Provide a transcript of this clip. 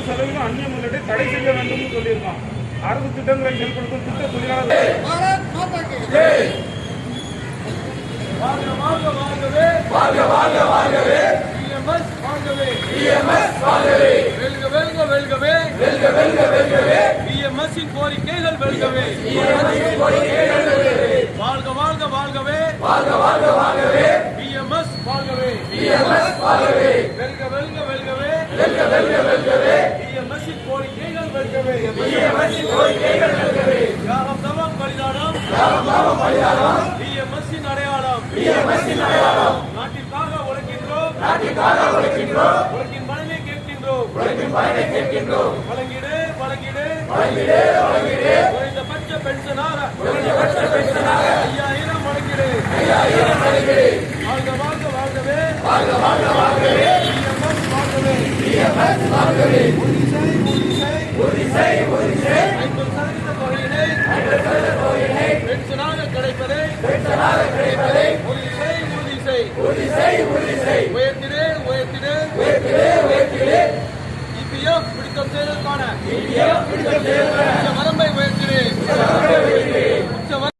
நூறு சதவீதம் அந்நிய முதலீட்டை தடை செய்ய வேண்டும்னு சொல்லியிருக்கோம் அரசு திட்டங்களை செயல்படுத்தும் திட்ட தொழிலாளர் பாரத் மாதா கி வாழ்க வாழ்க வாழ்கவே வாழ்க வாழ்க வாழ்கவே பிஎம்எஸ் வாழ்கவே பிஎம்எஸ் வாழ்கவே வெல்க வெல்க வெல்கவே. வெல்க வெல்க வெல்கவே. பிஎம்எஸ் இன் கோரிக்கைகள் வெல்கவே. வாழ்க வாழ்க வாழ்கவே. வாழ்க வாழ்க வாழ்கவே. பிஎம்எஸ் வாழ்கவே பிஎம்எஸ் வாழ்கவே வெல்க வெல்க வெல்கவே. வெல்க வெல்க வெல்கவே பிஎம்எஸ் இன் கோரிக்கைகள் வெல்கவே தியாகம் தவம் பலிதானம்? யாரும் பாவம் பலிதானம்? பிஎம்எஸ் இன் அடையாளம். பிஎம்எஸ் அடையாளம். நாட்டிற்காக உழைக்கின்றோம். நாட்டுக்காக உழைக்கின்றோம். உழைக்கின் மனதை கேட்கின்றோம். உழைக்கும் பயனை கேட்கின்றோம். வழங்கிடு வழங்கிடு. வழங்கிடே வழங்கிடே. குறைந்தபட்ச பென்ஷனாக. குறைந்தபட்ச பென்ஷனாக. ஐயாயிரம் வழங்கிடு ஐயாயிரம் வழங்கிடே வாழ்க வாழ்க வாழ்கவே. வாழ்க வாழ்க வாழ்கவே. பிஎம்எஸ் வாழ்கவே. பிஎம்எஸ் வாழ்கவே. செய் உயர்த்திடு உயர்த்திடு. உயர்த்திடே உயர்த்திடே. இபிஎஃப் பிடித்தம் செய்வதற்கான